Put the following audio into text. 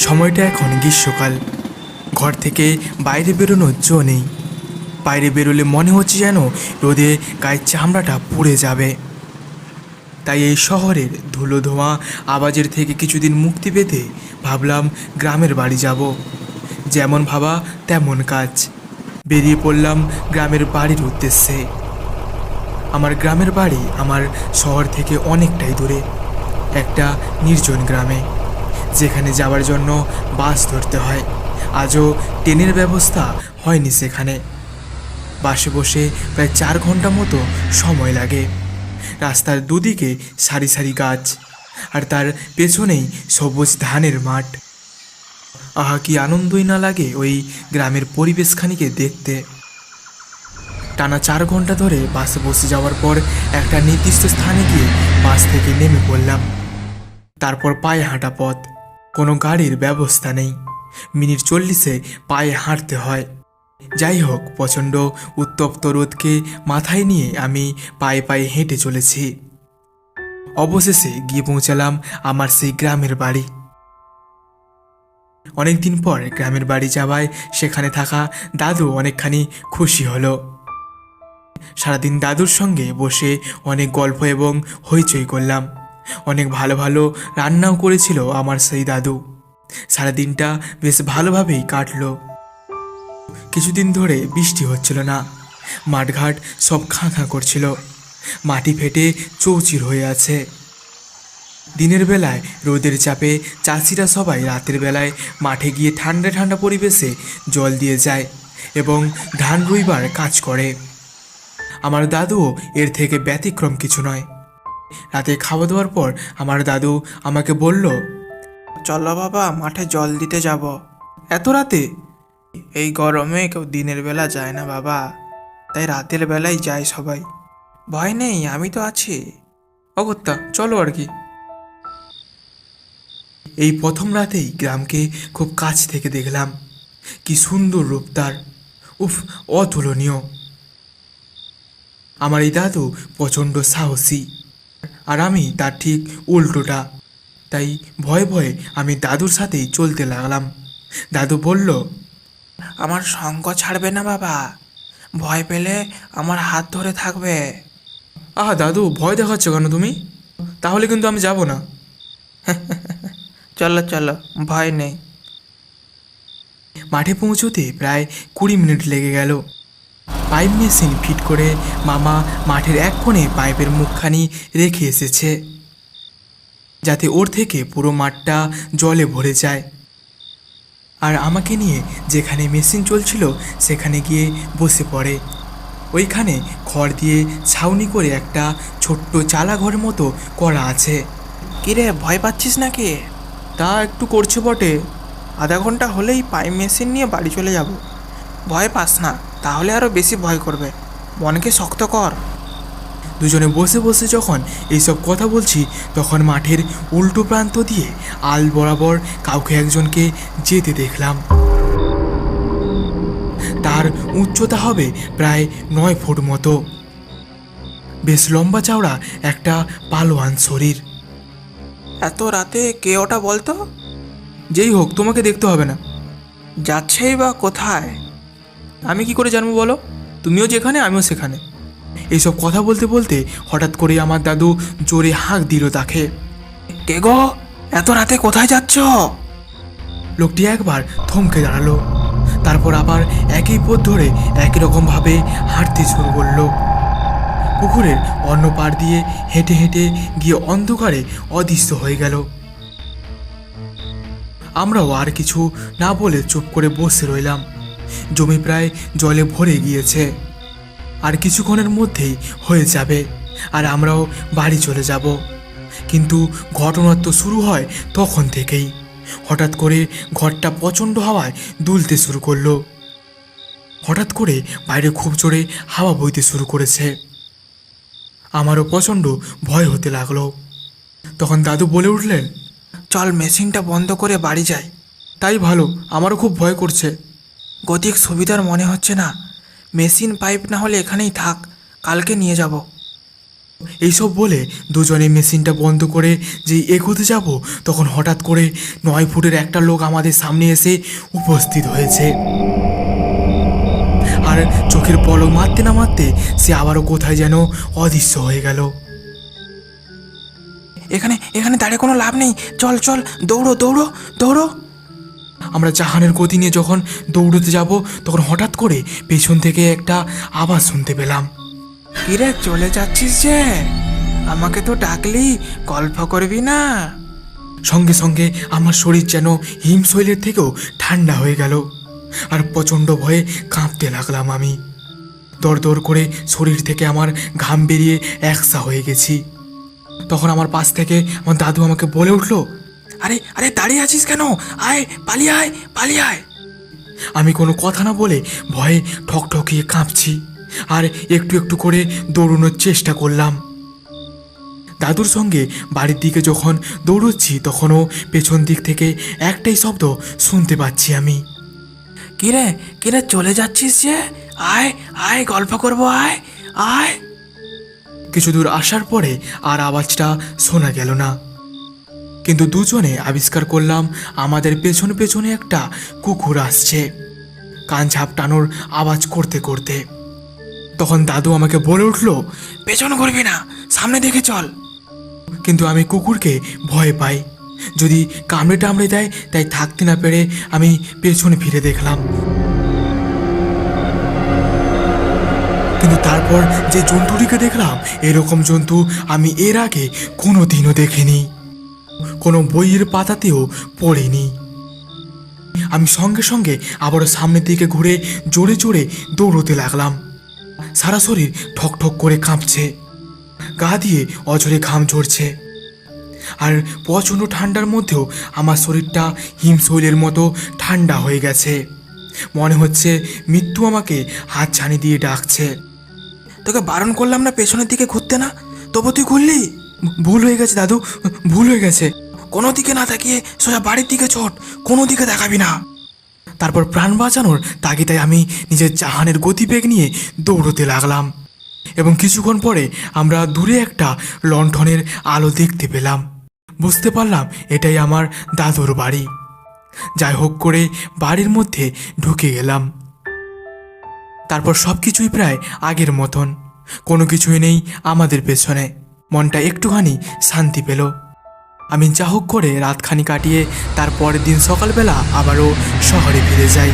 সময়টা এখন গ্রীষ্মকাল। ঘর থেকে বাইরে বেরোনোর জো নেই। বাইরে বেরোলে মনে হচ্ছে যেন রোদে গায়ের চামড়াটা পুড়ে যাবে। তাই এই শহরের ধুলো ধোঁয়া আওয়াজের থেকে কিছুদিন মুক্তি পেতে ভাবলাম গ্রামের বাড়ি যাব। যেমন ভাবা তেমন কাজ। বেরিয়ে পড়লাম গ্রামের বাড়ির উদ্দেশ্যে। আমার গ্রামের বাড়ি আমার শহর থেকে অনেকটাই দূরে। একটা নির্জন গ্রামে। যেখানে যাওয়ার জন্য বাস ধরতে হয়। আজও ট্রেনের ব্যবস্থা হয়নি সেখানে। বাসে বসে প্রায় চার ঘণ্টা মতো সময় লাগে। রাস্তার দুদিকে সারি সারি গাছ, আর তার পেছনেই সবুজ ধানের মাঠ। আহা, কি আনন্দই না লাগে ওই গ্রামের পরিবেশখানিকে দেখতে। টানা চার ঘণ্টা ধরে বাসে বসে যাওয়ার পর একটা নির্দিষ্ট স্থানে গিয়ে বাস থেকে নেমে পড়লাম। তারপর পায়ে হাঁটা পথ। কোনো গাড়ির ব্যবস্থা নেই। মিনিট চল্লিশে পায়ে হাঁটতে হয়। যাই হোক, প্রচণ্ড উত্তপ্ত রোদকে মাথায় নিয়ে আমি পায়ে পায়ে হেঁটে চলেছি। অবশেষে গিয়ে পৌঁছালাম আমার সেই গ্রামের বাড়ি। অনেকদিন পর গ্রামের বাড়ি যাওয়ায় সেখানে থাকা দাদু অনেকখানি খুশি হলো। সারাদিন দাদুর সঙ্গে বসে অনেক গল্প এবং হইচই করলাম। অনেক ভালো ভালো রান্নাও করেছিল আমার সেই দাদু। সারাদিনটা বেশ ভালোভাবেই কাটলো। কিছুদিন ধরে বৃষ্টি হচ্ছিল না। মাঠঘাট সব খাঁ খাঁ করছিল। মাটি ফেটে চৌচির হয়ে আছে। দিনের বেলায় রোদের চাপে চাষিরা সবাই রাতের বেলায় মাঠে গিয়ে ঠান্ডা ঠান্ডা পরিবেশে জল দিয়ে যায় এবং ধান রুইবার কাজ করে। আমার দাদুও এর থেকে ব্যতিক্রম কিছু নয়। রাতে খাওয়া দাওয়ার পর আমার দাদু আমাকে বলল, চলো বাবা, মাঠে জল দিতে যাব। এত রাতে? এই গরমে কেউ দিনের বেলা যায় না বাবা। তাই রাতের বেলায় যায় সবাই। ভয় নেই, আমি তো আছি। অগত্যা, চলো আর কি। এই প্রথম রাতেই গ্রামকে খুব কাছ থেকে দেখলাম। কি সুন্দর রূপ তার। উফ, অতুলনীয়। আমার এই দাদু প্রচণ্ড সাহসী। আর আমি তার ঠিক উল্টোটা। তাই ভয়ে ভয়ে আমি দাদুর সাথেই চলতে লাগলাম। দাদু বলল আমার সঙ্গ ছাড়বে না বাবা। ভয় পেলে আমার হাত ধরে থাকবে। আহা দাদু ভয় দেখাচ্ছ কেন তুমি? তাহলে কিন্তু আমি যাব না। চলো চলো ভয় নেই। মাঠে পৌঁছতে প্রায় কুড়ি মিনিট লেগে গেল। পাইপ মেশিন ফিট করে মামা মাঠের এক কোণে পাইপের মুখখানি রেখে এসেছে যাতে ওর থেকে পুরো মাঠটা জলে ভরে যায়। আর আমাকে নিয়ে যেখানে মেশিন চলছিল সেখানে গিয়ে বসে পড়ে। ওইখানে খড় দিয়ে ছাউনি করে একটা ছোট্ট চালা ঘর মতো করা আছে। কিরে ভয় পাচ্ছিস নাকি? তা একটু করছে বটে। আধা ঘণ্টা হলেই পাইপ মেশিন নিয়ে বাড়ি চলে যাব। ভয় পাস না তাহলে আরও বেশি ভয় করবে। মনকে শক্ত কর। দুজনে বসে বসে যখন এইসব কথা বলছি তখন মাঠের উল্টো প্রান্ত দিয়ে আল বরাবর কাউকে একজনকে যেতে দেখলাম। তার উচ্চতা হবে প্রায় নয় ফুট মতো। বেশ লম্বা চওড়া একটা পালোয়ান শরীর। এত রাতে কে ওটা বলতো? যেই হোক তোমাকে দেখতে হবে না। যাচ্ছেই বা কোথায়? আমি কি করে জানব বলো? তুমিও যেখানে, আমিও সেখানে। এইসব কথা বলতে বলতে হঠাৎ করে আমার দাদু জোরে হাঁক দিল তাকে। কে গো? এত রাতে কোথায় যাচ্ছ? লোকটি একবার থমকে দাঁড়াল। তারপর আবার একই পথ ধরে একই রকমভাবে হাঁটতে শুরু করল। পুকুরের অন্য পার দিয়ে হেঁটে হেঁটে গিয়ে অন্ধকারে অদৃশ্য হয়ে গেল। আমরাও আর কিছু না বলে চুপ করে বসে রইলাম। জমি প্রায় জলে ভরে গিয়েছে। আর কিছুক্ষণের মধ্যেই হয়ে যাবে, আর আমরাও বাড়ি চলে যাব। কিন্তু ঘটনার তো শুরু হয় তখন থেকেই। হঠাৎ করে ঘরটা প্রচণ্ড হাওয়ায় দুলতে শুরু করল। হঠাৎ করে বাইরে খুব জোরে হাওয়া বইতে শুরু করেছে। আমারও প্রচণ্ড ভয় হতে লাগল। তখন দাদু বলে উঠলেন, চল মেশিনটা বন্ধ করে বাড়ি যাই। তাই ভালো, আমারও খুব ভয় করছে। গতিক সুবিধার মনে হচ্ছে না। মেশিন পাইপ না হলে এখানেই থাক, কালকে নিয়ে যাব। এইসব বলে দুজনে মেশিনটা বন্ধ করে যেই এগোতে যাব, তখন হঠাৎ করে নয় ফুটের একটা লোক আমাদের সামনে এসে উপস্থিত হয়েছে। আর চোখের পলক মারতে না মারতে সে আবারও কোথায় যেন অদৃশ্য হয়ে গেল। এখানে এখানে দাঁড়িয়ে কোনো লাভ নেই। চল চল, দৌড়ো দৌড়ো দৌড়ো। আমরা জাহানের গতি নিয়ে যখন দৌড়তে যাব, তখন হঠাৎ করে পেছন থেকে একটা আওয়াজ শুনতে পেলাম। কিরে, চলে যাচ্ছিস যে? আমাকে তো ডাকলি, গল্প করবি না? সঙ্গে সঙ্গে আমার শরীর যেন হিমশৈলের থেকেও ঠান্ডা হয়ে গেল, আর প্রচণ্ড ভয়ে কাঁপতে লাগলাম আমি। দর করে শরীর থেকে আমার ঘাম বেরিয়ে একসা হয়ে গেছি। তখন আমার পাশ থেকে আমার দাদু আমাকে বলে উঠল আরে আরে দাঁড়িয়ে আছিস কেন? আয় পালিয়ে আয় পালিয়ে আয়। আমি কোনো কথা না বলে ভয়ে ঠকঠকিয়ে কাঁপছি আর একটু একটু করে দৌড়ানোর চেষ্টা করলাম। দাদুর সঙ্গে বাড়ির দিকে যখন দৌড়চ্ছি তখনও পেছন দিক থেকে একটাই শব্দ শুনতে পাচ্ছি আমি। কিরে কিরে চলে যাচ্ছিস যে? আয় আয় গল্প করব আয় আয়। কিছু দূর আসার পরে আর আওয়াজটা শোনা গেল না। কিন্তু দুজনে আবিষ্কার করলাম আমাদের পেছন পেছনে একটা কুকুর আসছে। কান ঝাপটানোর আওয়াজ করতে করতে। তখন দাদু আমাকে বলে উঠল, পেছন করবি না, সামনে দেখে চল। কিন্তু আমি কুকুরকে ভয় পাই। যদি কামড়ে টামড়ে দেয়, তাই থাকতে না পেরে আমি পেছনে ফিরে দেখলাম। কিন্তু তারপর যে জন্তুটিকে দেখলাম, এরকম জন্তু আমি এর আগে কোনো দিনও দেখিনি। কোনো বইয়ের পাতাতেও পড়িনি। আমি সঙ্গে সঙ্গে আবারও সামনের দিকে ঘুরে জোরে জোরে দৌড়তে লাগলাম। সারা শরীর ঠক ঠক করে কাঁপছে। গা দিয়ে অঝরে ঘাম ঝরছে। আর প্রচণ্ড ঠান্ডার মধ্যেও আমার শরীরটা হিমশৈলের মতো ঠান্ডা হয়ে গেছে। মনে হচ্ছে মৃত্যু আমাকে হাত ছানি দিয়ে ডাকছে। তোকে বারণ করলাম না পেছনের দিকে ঘুরতে না? তবু তুই ঘুরলি? ভুল হয়ে গেছে, দাদু। ভুল হয়ে গেছে। কোনো দিকে না তাকিয়ে সোজা বাড়ির দিকে ছোট কোনো দিকে দেখাবি না। তারপর প্রাণ বাঁচানোর তাগিদায় আমি নিজের জাহানের গতিবেগ নিয়ে দৌড়তে লাগলাম। এবং কিছুক্ষণ পরে আমরা দূরে একটা লণ্ঠনের আলো দেখতে পেলাম। বুঝতে পারলাম এটাই আমার দাদুর বাড়ি। যাই হোক করে বাড়ির মধ্যে ঢুকে গেলাম। তারপর সব কিছুই প্রায় আগের মতন। কোনো কিছুই নেই আমাদের পেছনে। মনটা একটুখানি শান্তি পেল। আমি যা হোক করে রাতখানি কাটিয়ে তার পরের দিন সকালবেলা আবারও শহরে ফিরে যাই।